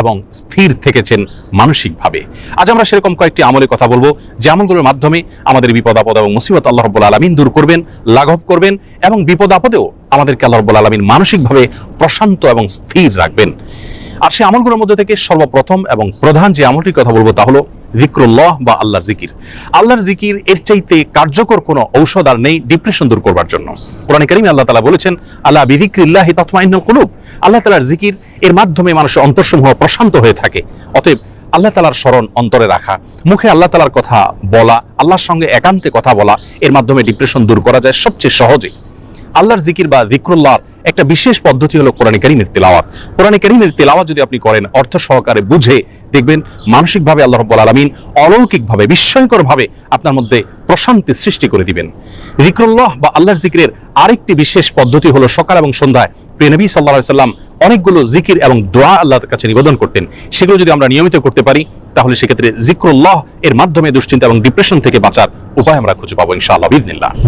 এবং স্থির থেকেছেন মানসিকভাবে। আজ আমরা সেরকম কয়েকটি আমলে কথা বলব। যে আমলগুলোর মাধ্যমে আমাদের বিপদ, আপদ এবং মুসিবত আল্লাহ রব্বুল আলমিন দূর করবেন, লাঘব করবেন এবং বিপদ, আপদেও আমাদেরকে আল্লাহ রব্বুল আলমিন মানসিকভাবে প্রশান্ত এবং স্থির রাখবেন। আর সেই আমলগুলোর মধ্যে থেকে সর্বপ্রথম এবং প্রধান যে আমলটির কথা বলব তা হলো জিক্রুল্লাহ বা আল্লাহর জিকির। আল্লাহর জিকির এর চাইতে কার্যকর কোনো ঔষধ আর নেই ডিপ্রেশন দূর করবার জন্য। কোরআন করিম আল্লাহ তালা বলেছেন আল্লাহ বিধিক্রিল্লাহ তৎমাইন্য কুলুব। আল্লাহ তালার জিকির এর মাধ্যমে মানুষের অন্তরসমূহ প্রশান্ত হয়ে থাকে। অতএব আল্লাহ তালার স্মরণ অন্তরে রাখা, মুখে আল্লাহ তালার কথা বলা, আল্লাহর সঙ্গে একান্তে কথা বলা, এর মাধ্যমে ডিপ্রেশন দূর করা যায় সবচেয়ে সহজে। আল্লাহর জিকির বা জিক্রুল্লাহর একটা বিশেষ পদ্ধতি হলো কোরআন করিমের তেলাওয়াত। কোরআন করিমের তেলাওয়াত যদি আপনি করেন, অর্থ সহকারে বুঝে দেখবেন মানসিকভাবে আল্লাহ রব্বুল আলমিন অলৌকিকভাবে, বিস্ময়করভাবে আপনার মধ্যে প্রশান্তি সৃষ্টি করে দিবেন। জিক্রুল্লাহ বা আল্লাহর জিকিরের আরেকটি বিশেষ পদ্ধতি হলো সকাল এবং সন্ধ্যায় প্রিয়নবী সাল্লাহ সাল্লাম অনেকগুলো জিকির এবং দোয়া আল্লাহর কাছে নিবেদন করতেন। সেগুলো যদি আমরা নিয়মিত করতে পারি, তাহলে সেক্ষেত্রে জিক্রুল্লাহ এর মাধ্যমে দুশ্চিন্তা এবং ডিপ্রেশন থেকে বাঁচার উপায় আমরা খুঁজে পাবো ইনশাআল্লাহ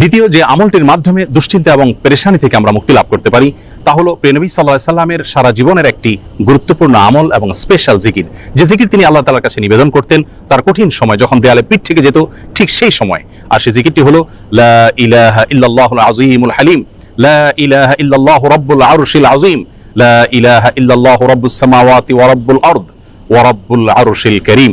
দ্বিতীয় যে আমলটির মাধ্যমে দুশ্চিন্তা এবং পেরেশানি থেকে আমরা মুক্তি লাভ করতে পারি, তা হলো প্রেনবী সাল্লাহ সাল্লামের সারা জীবনের একটি গুরুত্বপূর্ণ আমল এবং স্পেশাল জিকির যে জিকির তিনি আল্লাহ তালার কাছে নিবেদন করতেন, তার কঠিন সময় যখন দেয়ালে পিঠ থেকে যেত, ঠিক সেই সময়। আর সেই জিকিরটি হলো ইলাহা ইল্লাল্লাহ আজিমুল হালিম, লা ইল্লাল্লাহ রব্বুল আরশিল আজিম লা ইলাহা ইল্লাল্লাহ সামাওয়াতি ওয়া করিম।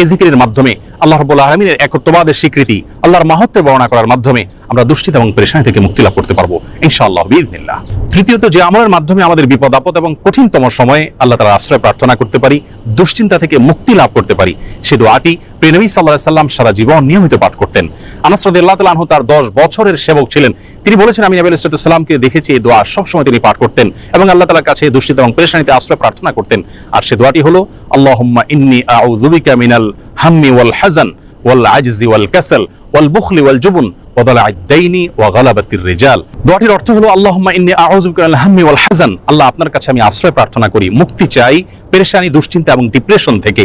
এই জিকিরের মাধ্যমে, আল্লাহ রব আলমিনের একত্ববাদের স্বীকৃতি, আল্লাহর মাহাত্মের বর্ণনা করার মাধ্যমে আমরা দুষ্টিত এবং পরেশানি থেকে মুক্তি লাভ করতে পারব, ইনশাআল্লাহ বিদিনিল্লাহ তৃতীয়ত, যে আমলের মাধ্যমে আমাদের বিপদ, আপদ এবং কঠিনতম সময়ে আল্লাহ তালা আশ্রয় প্রার্থনা করতে পারি, দুশ্চিন্তা থেকে মুক্তি লাভ করতে পারি। সে দোয়াটি প্রেনবী সাল্লাহ সাল্লাম সারা জীবন নিয়মিত পাঠ করতেন। আনাসরদুল্লাহ তালাহ তার দশ বছরের সেবক ছিলেন। তিনি বলেছেন, আমি নবী সাল্লামকে দেখেছি, এই দোয়া সবসময় তিনি পাঠ করতেন এবং আল্লাহ তালার কাছে দুশ্চিন্তা এবং পেরেশানিতে আশ্রয় প্রার্থনা করতেন। আর সে দোয়াটি হলো, আল্লাহুম্মা ইন্নি আউ আউযুবিকা মিনাল হাম্মি ওয়াল হাজান ওয়াল আজজি ওয়াল কাসাল, ওয়াল বুখলি ওয়াল জুবুন ওয়াদালা আদাইনি ওয়া গালাবাতির অর্থ হলো, আল্লাহুম্মা ইন্নী আউযু আল্লাহ আপনার কাছে আমি আশ্রয় প্রার্থনা করি, মুক্তি চাই, পেরেশানি, দুশ্চিন্তা এবং ডিপ্রেশন থেকে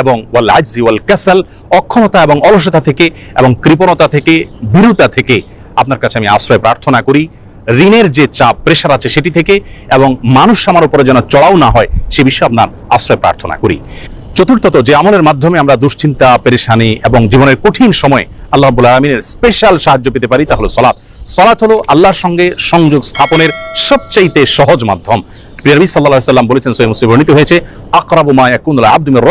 এবং ওয়াল আজজি ওয়াল কাসাল, অক্ষমতা এবং অলসতা থেকে এবং কৃপণতা থেকে বিরুতা থেকে আপনার কাছে আমি আশ্রয় প্রার্থনা করি। ঋণের যে চাপ, প্রেশার আছে সেটি থেকে এবং মানুষ আমার উপরে যেন চড়াও না হয়, সে বিষয়ে আপনার আশ্রয় প্রার্থনা করি। চতুর্থত যে আমলের মাধ্যমে আমরা দুশ্চিন্তা, পেরেশানি এবং জীবনের কঠিন সময় আল্লাহ আলমিনের স্পেশাল সাহায্য পেতে পারি, তা হলো সলাৎ। সলাৎ হলো আল্লাহর সঙ্গে সংযোগ স্থাপনের সবচাইতে সহজ মাধ্যম। আলাইহি সাল্লাম বলেছেন বর্ণিত হয়েছে, আকরাবু মা ইয়াকুনুল আবদু মির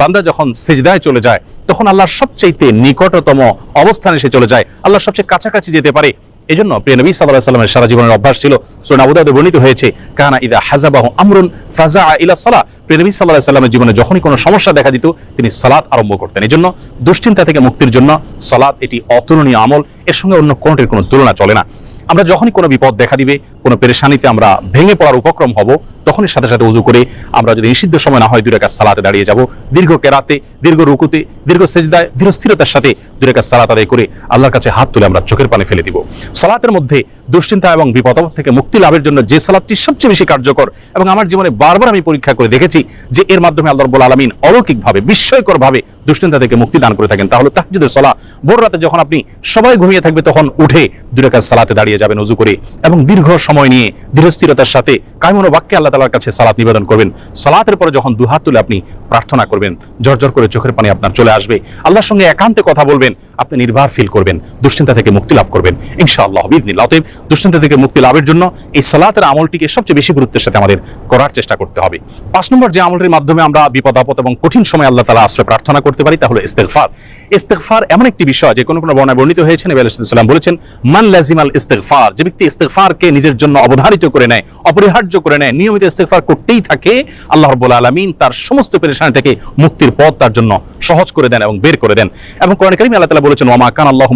বান্দা যখন সিজদায় চলে যায়, তখন আল্লাহর সবচাইতে নিকটতম অবস্থানে সে চলে যায়। আল্লাহর সবচেয়ে কাছাকাছি যেতে পারে এজন্য প্রিয় নবী আলাইহি সাল্লামের সারা জীবনের অভ্যাস ছিল সুনান আবু দাউদে বর্ণিত হয়েছে, কানা ইদা হাজাবাহু আমরুন ফাজা ইলা সালাহ। প্রিয় নবী আলাইহি সাল্লামের জীবনে যখনই কোনো সমস্যা দেখা দিত, তিনি সালাত আরম্ভ করতেন। এজন্য দুশ্চিন্তা থেকে মুক্তির জন্য সালাত এটি অতুলনীয় আমল, এর সঙ্গে অন্য কোনটির কোনো তুলনা চলে না। আমরা যখনই কোনো বিপদ দেখা দিবে কোনো পেরেশানিতে আমরা ভেঙে পড়ার উপক্রম হব, তখনই সাথে সাথে উজু করে আমরা যদি নিষিদ্ধ সময় না হয় দুই রেখা সালাতে দাঁড়িয়ে যাব। দীর্ঘ কেরাতে, দীর্ঘ রুকুতে, দীর্ঘ সেজদায় দৃঢ় স্থিরতার সাথে দুই রেখা সালাত আদায় করে আল্লাহর কাছে হাত তুলে আমরা চোখের পানি ফেলে দিব। সালাতের মধ্যে দুশ্চিন্তা এবং বিপদ থেকে মুক্তি লাভের জন্য যে সালাদটি সবচেয়ে বেশি কার্যকর এবং আমার জীবনে বারবার আমি পরীক্ষা করে দেখেছি যে এর মাধ্যমে আল্লাহ রব্বুল আলমিন অলৌকিকভাবে, বিস্ময়করভাবে দুশ্চিন্তা থেকে মুক্তি দান করে থাকেন। তাহলে তাহজুদের সলা ভোর রাতে যখন আপনি সবাই ঘুমিয়ে থাকবে তখন উঠে দুই রেখা সালাতে দাঁড়িয়ে যাবেন উজু করে এবং দীর্ঘ সময় নিয়ে দৃঢ়স্থিরতার সাথে কায়মন বাক্যে আল্লাহ তালার কাছে সালাত নিবেদন করবেন। সালাতের পরে যখন দুহাত তুলে আপনি প্রার্থনা করবেন জর্জর করে চোখের পানি আপনার চলে আসবে। আল্লাহর সঙ্গে একান্তে কথা বলবেন, আপনি নির্ভার ফিল করবেন, দুশ্চিন্তা থেকে মুক্তি লাভ করবেন, ইনশাআল্লাহ বিদিনিল্লাহ অতএব দুশ্চিন্তা থেকে মুক্তি লাভের জন্য এই সালাতের আমলটিকে সবচেয়ে বেশি গুরুত্বের সাথে আমাদের করার চেষ্টা করতে হবে। পাঁচ নম্বর যে আমলটির মাধ্যমে আমরা বিপদ আপদ এবং কঠিন সময় আল্লাহ তালা আশ্রয় প্রার্থনা করতে পারি, তা হলো ইস্তেগফার। ইস্তেগফার এমন একটি বিষয়, যে কোনো কোনো বর্ণায় বর্ণিত হয়েছে, নবী আলাইহিস সালাম বলেছেন, মান লাজিমাল ইস্তেগফার যে ব্যক্তি ইস্তেগফারকে নিজের জন্য অবধারিত করে নেয়, অপরিহার্য করে নেয়, নিয়মিত ইস্তেগফার করতেই থাকে। আল্লাহ রাব্বুল আলামিন তার সমস্ত পেরেশানি থেকে মুক্তির পথ তার জন্য সহজ করে দেন এবং বের করে দেন। এবং কোরআন কারিমে আল্লাহ তাআলা বলেছেন ওমা কান আল্লাহু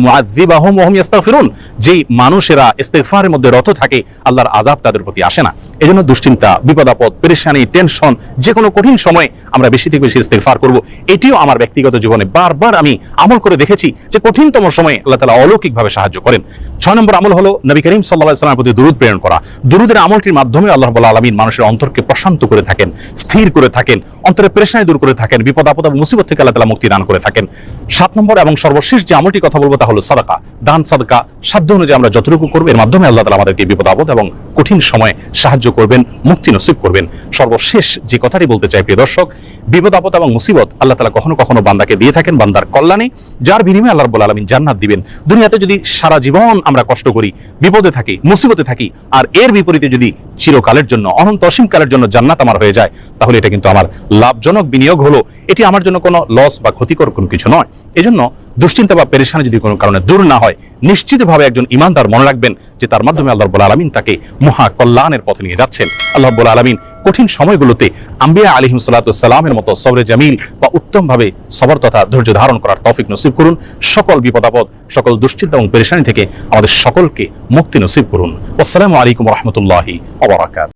ইস্তাগফিরুন যেই মানুষেরা ইস্তেগফারের মধ্যে রত থাকে, আল্লাহর আযাব তাদের প্রতি আসে না। এজন্য দুশ্চিন্তা বিপদ আপদ পেরেশানি, টেনশন যে কোনো কঠিন সময়ে আমরা বেশি থেকে বেশি ইস্তেগফার করব। এটিও আমার ব্যক্তিগত জীবনে বারবার আমি আমল করে দেখেছি যে কঠিনতম সময়ে আল্লাহ তাআলা অলৌকিকভাবে সাহায্য করেন। ছয় নম্বর আমল হলো নবী করিম সাল্লাল্লাহু আলাইহি ওয়াসাল্লামের প্রতি দুরূদ প্রেরণ করা। দুরূদের আমলটির মাধ্যমে আল্লাহ রাব্বুল আলামিন মানুষের অন্তরকে প্রশান্ত করে থাকেন, স্থির করে থাকেন, অন্তরে পেরেশানি দূর করে থাকেন, বিপদ আপদ এবং মুসিবত থেকে আল্লাহ মুক্তি দান করে থাকেন। সাত নম্বর এবং সর্বশেষ যে আমলটি কথা বলব তা হলো সাদাকা। দান, সাদকা, সাধ্য অনুযায়ী আমরা যতটুকু করব, এর মাধ্যমে আল্লাহ তাআলা আমাদেরকে বিপদ আপদ এবং কঠিন সময়ে সাহায্য করবেন, মুক্তি নসিব করবেন। সর্বশেষ যে কথাটি বলতে চাই, প্রিয় দর্শক, বিপদ আপদ এবং মুসিবত আল্লাহ তালা কখনো কখনো বান্দাকে দিয়ে থাকেন, বান্দার কল্যাণে, যার বিনিময়ে আল্লাহ রাব্বুল আলামিন জান্নাত দিবেন। দুনিয়াতে যদি সারা জীবন আমরা কষ্ট করি, বিপদে থাকি, মুসিবতে থাকি আর এর বিপরীতে যদি চিরকালের জন্য, অনন্ত অসীমকালের জন্য জান্নাত আমার হয়ে যায়, তাহলে এটা কিন্তু আমার লাভজনক বিনিয়োগ হলো। এটি আমার জন্য কোনো লস বা ক্ষতিকর কোনো কিছু নয়। এজন্য দুশ্চিন্তা বা পেরেশানি যদি কোনো কারণে দূর না হয়, নিশ্চিতভাবে একজন ইমানদার মনে রাখবেন যে তার মাধ্যমে আল্লাহ রাব্বুল আলামিন তাকে মহা কল্যাণের পথে নিয়ে যাচ্ছেন। আল্লাহ রাব্বুল আলামিন কঠিন সময়গুলোতে আম্বিয়া আলাইহিম সালামের মতো সবরে জামিল বা উত্তমভাবে সবর তথা ধৈর্য ধারণ করার তৌফিক নসিব করুন। সকল বিপদাপদ, সকল দুশ্চিন্তা এবং পেরেশানি থেকে আমাদের সকলকে মুক্তি নসিব করুন। আসসালামু আলাইকুম রহমতুল্লাহি ওয়া বারাকাতুহু।